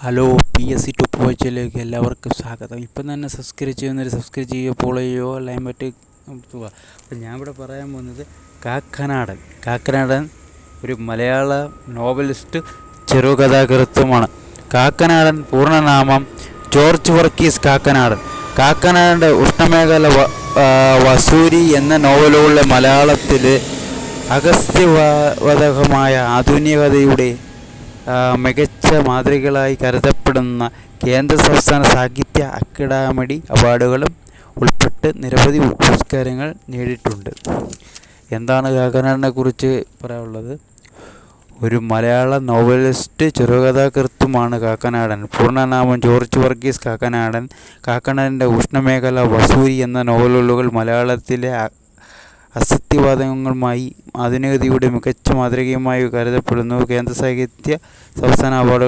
Hello P S C top വായിച്ചിലേക്ക് എല്ലാവർക്കും സ്വാഗതം. ഇപ്പം തന്നെ സബ്സ്ക്രൈബ് ചെയ്യുന്നവർ സബ്സ്ക്രൈബ് ചെയ്യുക പോളയോ അല്ലെങ്കിൽ മറ്റ് പോവാ അപ്പം ഞാൻ ഇവിടെ പറയാൻ പോകുന്നത് കാക്കനാടൻ. കാക്കനാടൻ ഒരു മലയാള നോവലിസ്റ്റ് ചെറുകഥാകൃത്തുമാണ്. കാക്കനാടൻ പൂർണനാമം ജോർജ് വർക്കീസ് കാക്കനാടൻ. കാക്കനാടന്റെ ഉഷ്ണമേഖല വസൂരി എന്ന നോവലുകളുടെ മലയാളത്തിൽ അഗസ്ത്യവാതകമായ ആധുനികതയുടെ മികച്ച മാതൃകകളായി കരുതപ്പെടുന്ന കേന്ദ്ര സംസ്ഥാന സാഹിത്യ അക്കാദമി അവാർഡുകളും ഉൾപ്പെട്ട് നിരവധി പുരസ്കാരങ്ങൾ നേടിയിട്ടുണ്ട്. എന്താണ് കാക്കനാടിനെ കുറിച്ച് പറയാനുള്ളത്? ഒരു മലയാള നോവലിസ്റ്റ് ചെറുകഥാകൃത്തുമാണ് കാക്കനാടൻ. പൂർണനാമം ജോർജ് വർഗീസ് കാക്കനാടൻ. കാക്കനാടന്റെ ഉഷ്ണമേഖല വസൂരി എന്ന നോവലുകൾ മലയാളത്തിലെ അസത്യവാദങ്ങളുമായി ആധുനികതയുടെ മികച്ച മാതൃകയുമായി കരുതപ്പെടുന്നു. കേന്ദ്ര സാഹിത്യ സംസ്ഥാന അവാർഡ്